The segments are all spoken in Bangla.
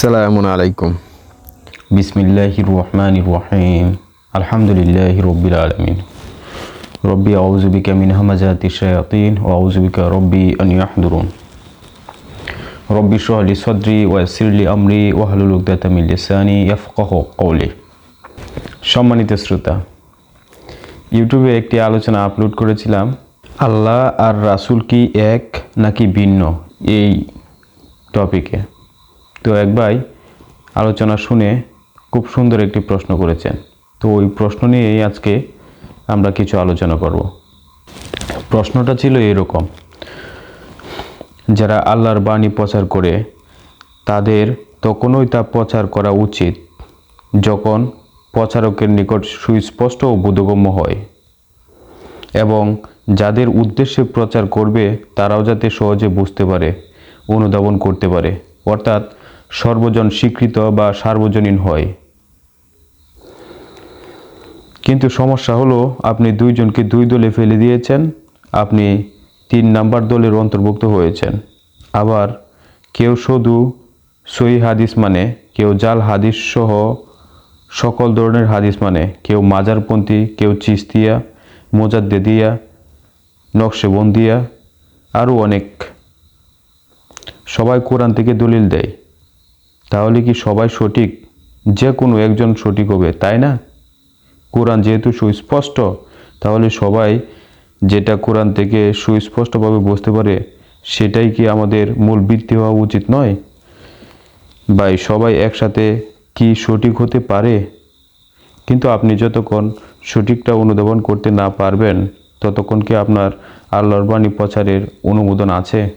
সালামুন আলাইকুম। বিসমিল্লাহির রহমানির রহিম। আলহামদুলিল্লাহি রব্বিল আলামিন। রব্বি আউযু বিকা মিন হামাজাতি শায়াতিন ওয়া আউযু বিকা রব্বি আন ইয়াহদুরুন। রব্বি ইশরাহ লি সাদরি ওয়া ইয়াসসির লি আমরি ওয়া হলুল উকদাতাম মিন লিসানি ইয়াফকাহু কওলি সম্মানিত শ্রোতা, ইউটিউবে একটি আলোচনা আপলোড করেছিলাম, আল্লাহ আর রাসূল কি এক নাকি ভিন্ন? এই টপিকে তো এক ভাই আলোচনা শুনে খুব সুন্দর একটি প্রশ্ন করেছেন। তো ওই প্রশ্ন নিয়েই আজকে আমরা কিছু আলোচনা করব। প্রশ্নটা ছিল এরকম। যারা আল্লাহর বাণী প্রচার করে, তাদের তখনই তা প্রচার করা উচিত যখন প্রচারকের নিকট সুস্পষ্ট ও বোধগম্য হয় এবং যাদের উদ্দেশ্যে প্রচার করবে, তারাও যাতে সহজে বুঝতে পারে, অনুধাবন করতে পারে। অর্থাৎ সর্বজন স্বীকৃত বা সার্বজনীন হয়। কিন্তু সমস্যা হলো, আপনি দুইজনকে দুই দলে ফেলে দিয়েছেন, আপনি তিন নাম্বার দলের অন্তর্ভুক্ত হয়েছেন। আবার কেউ শুধু সই হাদিস মানে কেউ জাল হাদিস সহ সকল ধরনের হাদিস মানে কেউ মাজারপন্থী, কেউ চিস্তিয়া মোজাদ্দেদিয়া নকশেবন্দিয়া আরও অনেক। সবাই কোরআন থেকে দলিল দেয়। তাহলে কি সবাই সঠিক? যে কোনো একজন সঠিক হবে, তাই না? কোরআন যেহেতু সুস্পষ্ট, তাহলে সবাই যেটা কোরআন থেকে সুস্পষ্টভাবে বুঝতে পারে, সেটাই কি আমাদের মূল বৃত্তি হওয়া উচিত নয়? ভাই, সবাই একসাথে কি সঠিক হতে পারে? কিন্তু আপনি যতক্ষণ সঠিকটা অনুধাবন করতে না পারবেন, ততক্ষণ কি আপনার আল্লাহর বাণী প্রচারের অনুমোদন আছে?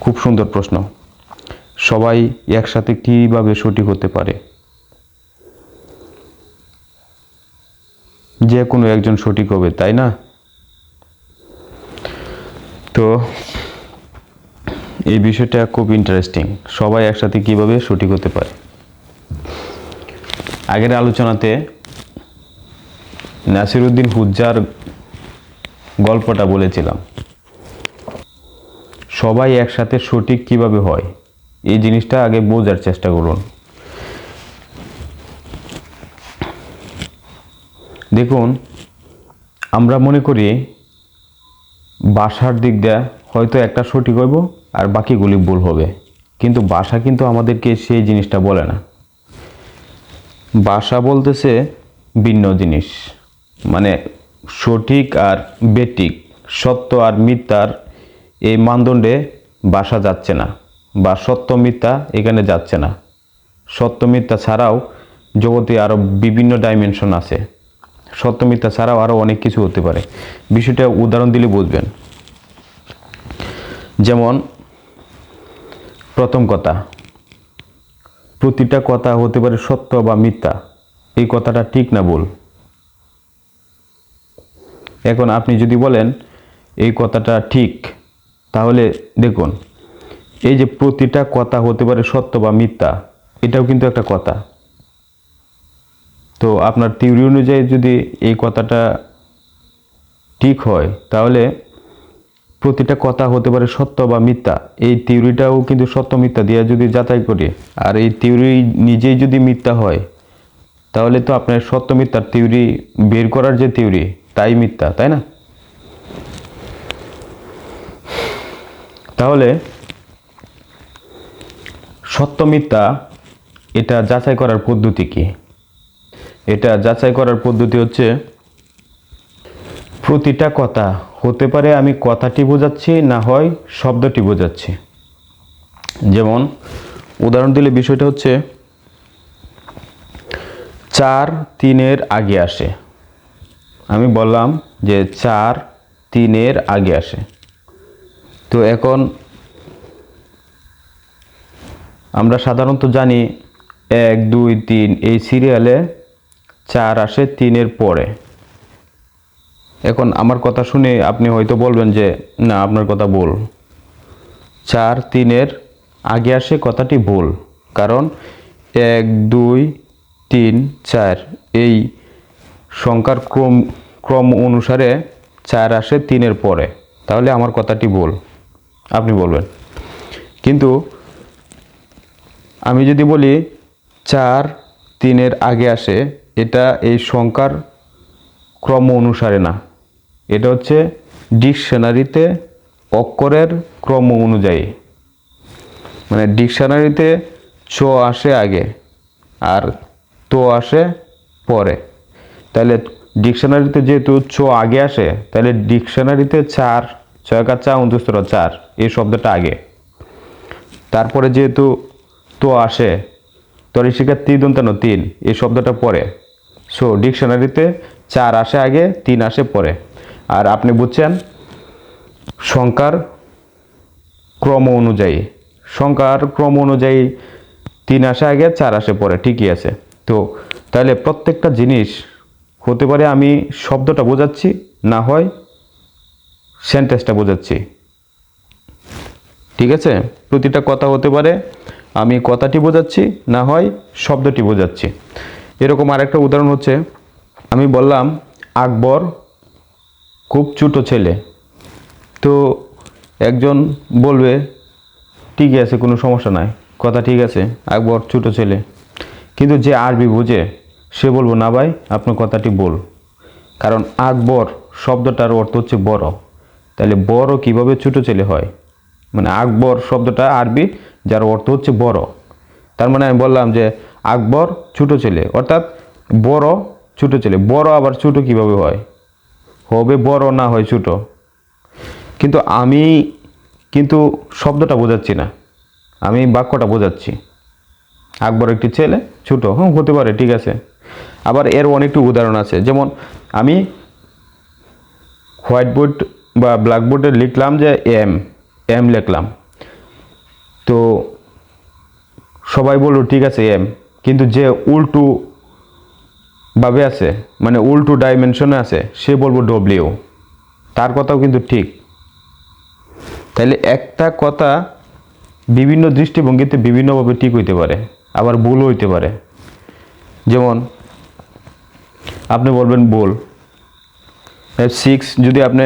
খুব সুন্দর প্রশ্ন। সবাই একসাথে কীভাবে সঠিক হতে পারে? যে কোনো একজন সঠিক হবে, তাই না? তো এই বিষয়টা খুব ইন্টারেস্টিং সবাই একসাথে কীভাবে সঠিক হতে পারে? আগের আলোচনাতে নাসিরুদ্দিন হুজ্জার গল্পটা বলেছিলাম। সবাই একসাথে সঠিক কীভাবে হয়? এই জিনিসটা আগে বোঝার চেষ্টা করুন। দেখুন, আমরা মনে করি বাসার দিক দিয়ে হয়তো একটা সঠিক হইব আর বাকিগুলি ভুল হবে। কিন্তু বাসা কিন্তু আমাদেরকে সেই জিনিসটা বলে না। বাসা বলতেছে ভিন্ন জিনিস। মানে সঠিক আর বেটিক সত্য আর মিথ্যার এই মানদণ্ডে বাসা যাচ্ছে না। বা সত্য মিথ্যা এখানে যাচ্ছে না। সত্য মিথ্যা ছাড়াও জগতে আরও বিভিন্ন ডাইমেনশন আছে। সত্য মিথ্যা ছাড়াও আরও অনেক কিছু হতে পারে। বিষয়টা উদাহরণ দিলে বুঝবেন। যেমন, প্রথম কথা, প্রতিটা কথা হতে পারে সত্য বা মিথ্যা। এই কথাটা ঠিক না বল এখন আপনি যদি বলেন, এই কথাটা ঠিক, তাহলে দেখুন এই যে প্রতিটা কথা হতে পারে সত্য বা মিথ্যা, এটাও কিন্তু একটা কথা। তো আপনার থিওরি অনুযায়ী যদি এই কথাটা ঠিক হয়, তাহলে প্রতিটা কথা হতে পারে সত্য বা মিথ্যা। এই থিওরিটাও কিন্তু সত্য, মিথ্যা দিয়ে যদি যাচাই করি, আর এই থিওরি নিজেই যদি মিথ্যা হয়, তাহলে তো আপনার সত্য, মিথ্যার থিওরি বের করার যে থিওরি তাই মিথ্যা, তাই না? তাহলে সত্য মিথ্যা, এটা যাচাই করার পদ্ধতি কি? এটা যাচাই করার পদ্ধতি হচ্ছে, প্রতিটা কথা হতে পারে আমি কথাটি বোঝাচ্ছি, না হয় শব্দটি বোঝাচ্ছি। যেমন, উদাহরণ দিলে বিষয়টা হচ্ছে, চার তিনের আগে আসে। আমি বললাম যে চার তিনের আগে আসে। তো এখন আমরা সাধারণত জানি এক, দুই, তিন এই সিরিয়ালে চার আসে তিনের পরে। এখন আমার কথা শুনে আপনি হয়তো বলবেন যে, না, আপনার কথা ভুল। চার তিনের আগে আসে কথাটি ভুল, কারণ এক, দুই, তিন, চার এই সংখ্যার ক্রম ক্রম অনুসারে চার আসে তিনের পরে। তাহলে আমার কথাটি ভুল, আপনি বলবেন। কিন্তু আমি যদি বলি চার তিনের আগে আসে, এটা এই সংখ্যার ক্রম অনুসারে না। এটা হচ্ছে ডিকশনারিতে অক্ষরের ক্রম অনুযায়ী। মানে ডিকশনারিতে চ আসে আগে আর তো আসে পরে। তাহলে ডিকশনারিতে যেহেতু চ আগে আসে, তাহলে ডিকশনারিতে চার, ছয় কার চা উনত্রিশতর চার, এই শব্দটা আগে। তারপরে যেহেতু তো আসে। তরি শিকার ত্রিদন্তানো তিন। এই শব্দটা পরে। সো ডিকশনারিতে চার আসে আগে, তিন আসে পরে। আর আপনি বুঝছেন? সংখ্যার ক্রম অনুযায়ী। সংখ্যার ক্রম অনুযায়ী তিন আসে আগে, চার আসে পরে। ঠিকই আছে। তো, তাহলে প্রত্যেকটা জিনিস হতে পারে আমি শব্দটা বোঝাচ্ছি, না হয় সেন্টেন্সটা বোঝাচ্ছি। ঠিক আছে? প্রতিটা কথা হতে পারে আমি কথাটি বোঝাচ্ছি, না হয় শব্দটি বোঝাচ্ছি। এরকম আরেকটা উদাহরণ হচ্ছে, আমি বললাম, আকবর খুব ছোটো ছেলে। তো একজন বলবে ঠিকই আছে, কোনো সমস্যা নাই, কথা ঠিক আছে, আকবর ছোটো ছেলে। কিন্তু যে আরবি বোঝে, সে বলব, না ভাই, আপনার কথাটি বল কারণ আকবর শব্দটার অর্থ হচ্ছে বড়। তাহলে বড় কীভাবে ছোটো ছেলে হয়? মানে আকবর শব্দটা আরবি, যার অর্থ হচ্ছে বড়। তার মানে আমি বললাম যে আকবর ছোটো ছেলে, অর্থাৎ বড় ছোটো ছেলে। বড় আবার ছোটো কীভাবে হয়? হবে বড় না হয় ছোটো। কিন্তু আমি কিন্তু শব্দটা বোঝাচ্ছি না। আমি বাক্যটা বোঝাচ্ছি। আকবর একটি ছেলে, ছোটো। হ্যাঁ হতে পারে, ঠিক আছে। আবার এর অনেকটি উদাহরণ আছে। যেমন আমি হোয়াইট বোর্ড বা ব্ল্যাকবোর্ডে লিখলাম যে এম এম লিখলাম। তো সবাই বলল, ঠিক আছে এম কিন্তু যে উল্টু ভাবে আছে মানে উল্টু ডাইমেনশনে আছে, সে বলব ডব্লিউ তার কথাও কিন্তু ঠিক। তাইলে একটা কথা বিভিন্ন দৃষ্টিভঙ্গিতে বিভিন্নভাবে ঠিক হইতে পারে, আবার ভুল হইতে পারে। যেমন, আপনি বলবেন বল। সিক্স যদি আপনি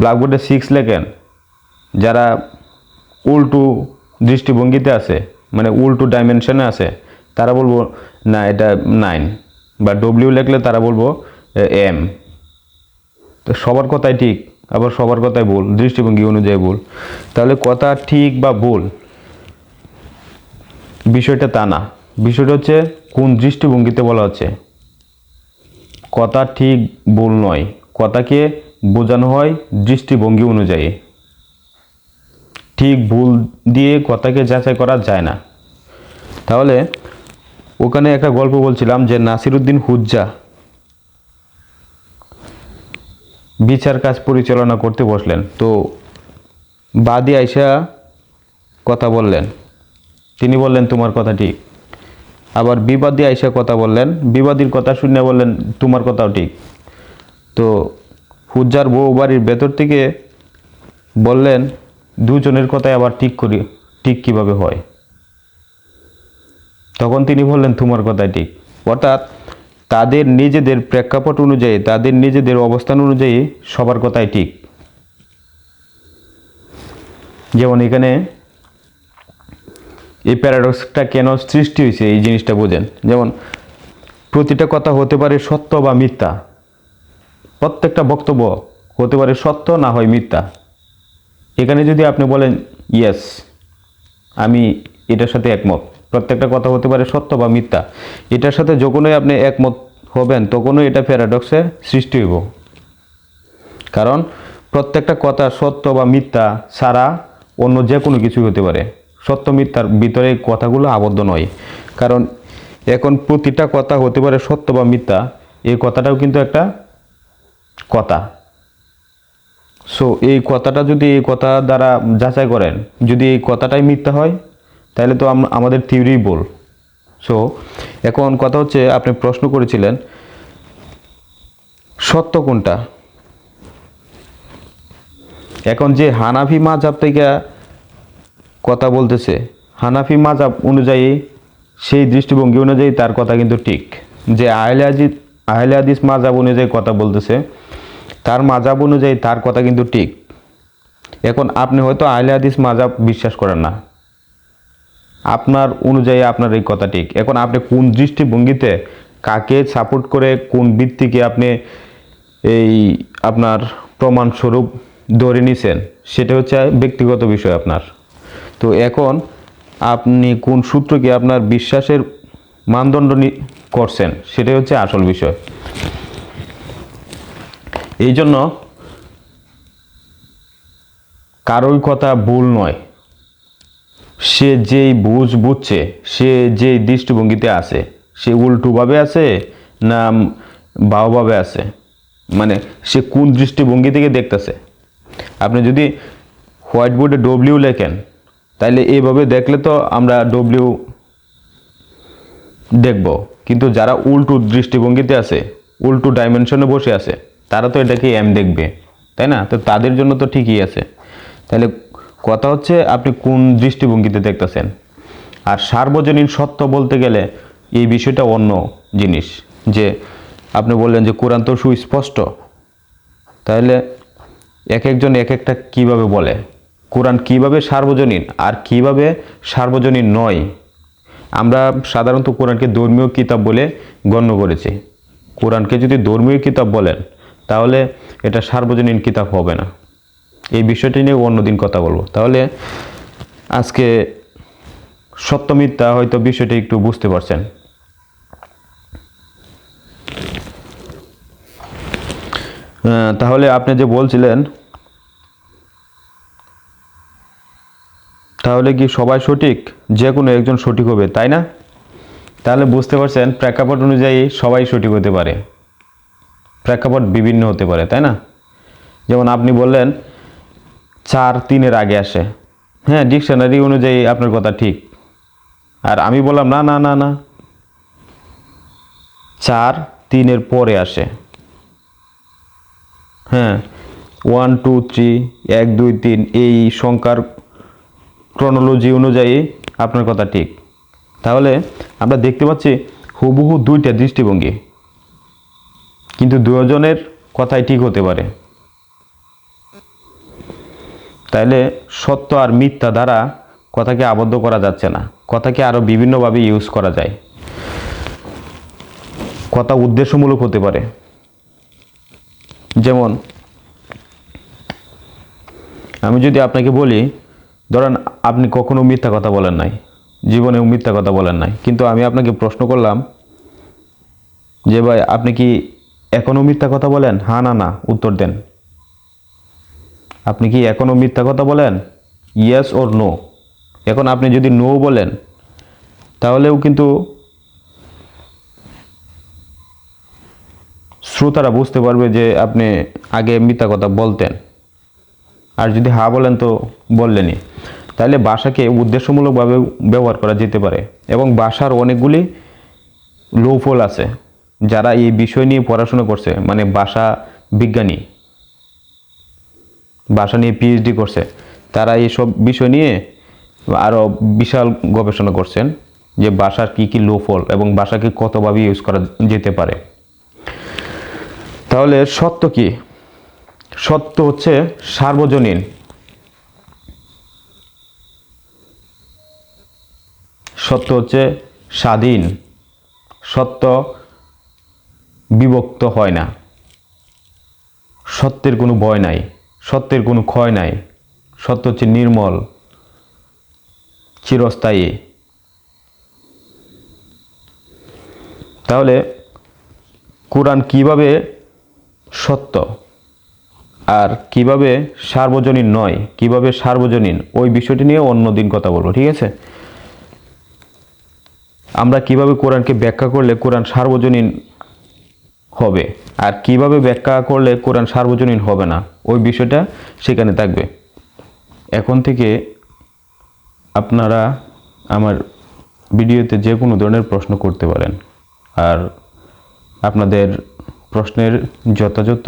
ব্ল্যাকবোর্ডে সিক্স লেখেন যারা উল্টু দৃষ্টিভঙ্গিতে আছে মানে উল্টু ডাইমেনশনে আছে, তারা বলব, না, এটা নাইন বা ডব্লিউ লেখলে তারা বলব এম তো সবার কথাই ঠিক, আবার সবার কথাই ভুল, দৃষ্টিভঙ্গি অনুযায়ী ভুল। তাহলে কথা ঠিক বা ভুল, বিষয়টা তা না। বিষয়টা হচ্ছে কোন দৃষ্টিভঙ্গিতে বলা হচ্ছে। কথা ঠিক, ভুল নয়। কথাকে বোঝানো হয় দৃষ্টিভঙ্গি অনুযায়ী। ঠিক ভুল দিয়ে কথাকে যাচাই করা যায় না। তাহলে ওখানে একটা গল্প বলছিলাম যে নাসিরুদ্দিন হুজ্জা বিচার কাজ পরিচালনা করতে বসলেন। তো বাদী আইসা কথা বললেন। তিনি বললেন, তোমার কথা ঠিক। আবার বিবাদী আইসা কথা বললেন। বিবাদীর কথা শুনে বললেন, তোমার কথাও ঠিক। তো হুজ্জার বউ বাড়ির ভেতর থেকে বললেন দুজনের কথাই আবার ঠিক করি, ঠিক কীভাবে হয়? তখন তিনি বললেন, তোমার কথাই ঠিক। অর্থাৎ তাদের নিজেদের প্রেক্ষাপট অনুযায়ী, তাদের নিজেদের অবস্থান অনুযায়ী সবার কথাই ঠিক। যেমন এখানে এই প্যারাডক্সটা কেন সৃষ্টি হয়েছে, এই জিনিসটা বোঝেন। যেমন, প্রতিটা কথা হতে পারে সত্য বা মিথ্যা। প্রত্যেকটা বক্তব্য হতে পারে সত্য না হয় মিথ্যা। এখানে যদি আপনি বলেন ইয়েস আমি এটার সাথে একমত। প্রত্যেকটা কথা হতে পারে সত্য বা মিথ্যা। এটার সাথে যখনই আপনি একমত হবেন, তখনই এটা প্যারাডক্সের সৃষ্টি হইব। কারণ প্রত্যেকটা কথা সত্য বা মিথ্যা ছাড়া অন্য যে কোনো কিছু হতে পারে। সত্য, মিথ্যার ভিতরে কথাগুলো আবদ্ধ নয়। কারণ এখন প্রতিটা কথা হতে পারে সত্য বা মিথ্যা, এই কথাটাও কিন্তু একটা কথা। সো এই কথাটা যদি এই কথা দ্বারা যাচাই করেন, যদি এই কথাটাই মিথ্যা হয়, তাহলে তো আমাদের থিওরি বল সো এখন কথা হচ্ছে, আপনি প্রশ্ন করেছিলেন, সত্য কোনটা? এখন যে হানাফি মাঝাব থেকে কথা বলতেছে, হানাফি মাঝাব অনুযায়ী, সেই দৃষ্টিভঙ্গি অনুযায়ী তার কথা কিন্তু ঠিক। যে আহলে হাদিস আহলে হাদিস মাঝাব অনুযায়ী কথা বলতেছে তার মাজাব অনুযায়ী তার কথা কিন্তু ঠিক। এখন আপনি হয়তো আহলে হাদিস মাজাব বিশ্বাস করেন না। আপনার অনুযায়ী আপনার এই কথা ঠিক। এখন আপনি কোন দৃষ্টিভঙ্গিতে কাকে সাপোর্ট করে, কোন ভিত্তিকে আপনি এই আপনার প্রমাণস্বরূপ ধরে নিছেন, সেটা হচ্ছে ব্যক্তিগত বিষয় আপনার। তো এখন আপনি কোন সূত্রকে আপনার বিশ্বাসের মানদণ্ড করছেন, সেটাই হচ্ছে আসল বিষয়। এই জন্য কারোর কথা ভুল নয়। সে যেই বুঝ বুঝছে, সে যেই দৃষ্টিভঙ্গিতে আছে, সে উল্টোভাবে আছে না বাওভাবে আছে? মানে সে কোন দৃষ্টিভঙ্গি থেকে দেখতেছে? আপনি যদি হোয়াইট বোর্ডে ডব্লিউ লেখেন তাহলে এইভাবে দেখলে তো আমরা ডব্লিউ দেখব। কিন্তু যারা উল্টো দৃষ্টিভঙ্গিতে আছে, উল্টো ডাইমেনশনে বসে আছে তারা তো এটাকে এম দেখবে, তাই না? তো তাদের জন্য তো ঠিকই আছে। তাহলে কথা হচ্ছে আপনি কোন দৃষ্টিভঙ্গিতে দেখতেছেন? আর সার্বজনীন সত্য বলতে গেলে এই বিষয়টা অন্য জিনিস, যে আপনি বললেন যে কোরআন তো সুস্পষ্ট। তাহলে এক একজন এক একটা কীভাবে বলে? কোরআন কীভাবে সার্বজনীন আর কীভাবে সার্বজনীন নয়? আমরা সাধারণত কোরআনকে ধর্মীয় কিতাব বলে গণ্য করেছি। কোরআনকে যদি ধর্মীয় কিতাব বলেন তাহলে এটা সার্বজনীন কিতাব হবে না। এই বিষয়টি নিয়ে অন্যদিন কথা বলব। তাহলে আজকে সত্য মিথ্যা হয়তো বিষয়টি একটু বুঝতে পারছেন। তাহলে আপনি যে বলছিলেন, তাহলে কি সবাই সঠিক? যে কোনো একজন সঠিক হবে, তাই না? তাহলে বুঝতে পারছেন, প্রেক্ষাপট অনুযায়ী সবাই সঠিক হতে পারে। প্রেক্ষাপট বিভিন্ন হতে পারে, তাই না? যেমন আপনি বললেন, চার তিনের আগে আসে। হ্যাঁ ডিকশনারি অনুযায়ী আপনার কথা ঠিক। আর আমি বললাম, না না না না। চার তিনের পরে আসে। হ্যাঁ ওয়ান, টু, থ্রি, এক, দুই, তিন, এই সংখ্যার ক্রনোলজি অনুযায়ী আপনার কথা ঠিক। তাহলে আমরা দেখতে পাচ্ছি হুবহু দুইটা দৃষ্টিভঙ্গি। কিন্তু দুজনের কথাই ঠিক হতে পারে। তাইলে সত্য আর মিথ্যা দ্বারা কথাকে আবদ্ধ করা যাচ্ছে না। কথাকে আরও বিভিন্নভাবে ইউজ করা যায়। কথা উদ্দেশ্যমূলক হতে পারে। যেমন, আমি যদি আপনাকে বলি, ধরেন আপনি কখনো মিথ্যা কথা বলেন নাই, জীবনেও মিথ্যা কথা বলেন নাই, কিন্তু আমি আপনাকে প্রশ্ন করলাম যে, ভাই, আপনি কি এখনও মিথ্যা কথা বলেন? হ্যাঁ না না, উত্তর দেন। আপনি কি এখনও মিথ্যা কথা বলেন? ইয়েস ওর নো এখন আপনি যদি নো বলেন, তাহলেও কিন্তু শ্রোতারা বুঝতে পারবে যে আপনি আগে মিথ্যা কথা বলতেন। আর যদি হা বলেন তো বললেনই। তাহলে ভাষাকে উদ্দেশ্যমূলকভাবে ব্যবহার করা যেতে পারে। এবং ভাষার অনেকগুলি লৌফল আছে। যারা এই বিষয় নিয়ে পড়াশোনা করছে মানে ভাষা বিজ্ঞানী ভাষা নিয়ে পিএইচডি করছে, তারা এইসব বিষয় নিয়ে আরও বিশাল গবেষণা করছেন যে ভাষার কী কী লোফল এবং ভাষাকে কতভাবে ইউজ করা যেতে পারে। তাহলে সত্য কি? সত্য হচ্ছে সার্বজনীন। সত্য হচ্ছে স্বাধীন। সত্য বিভক্ত হয় না। সত্যের কোনো ভয় নাই, সত্যের কোনো ক্ষয় নাই, সত্য হচ্ছে নির্মল, চিরস্থায়ী। তাহলে কোরআন কীভাবে সত্য আর কীভাবে সার্বজনীন নয়, কীভাবে সার্বজনীন, ওই বিষয়টি নিয়ে অন্যদিন কথা বলব, ঠিক আছে? আমরা কীভাবে কোরআনকে ব্যাখ্যা করলে কোরআন সার্বজনীন হবে। আর কীভাবে ব্যাখ্যা করলে কোরআন সার্বজনীন হবে না, ওই বিষয়টা সেখানে থাকবে। এখন থেকে আপনারা আমার ভিডিওতে যে কোনো ধরনের প্রশ্ন করতে পারেন। আর আপনাদের প্রশ্নের যথাযথ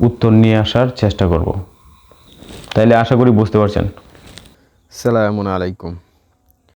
উত্তর নিয়ে আসার চেষ্টা করব। তাইলে আশা করি বুঝতে পারছেন। সালামু আলাইকুম।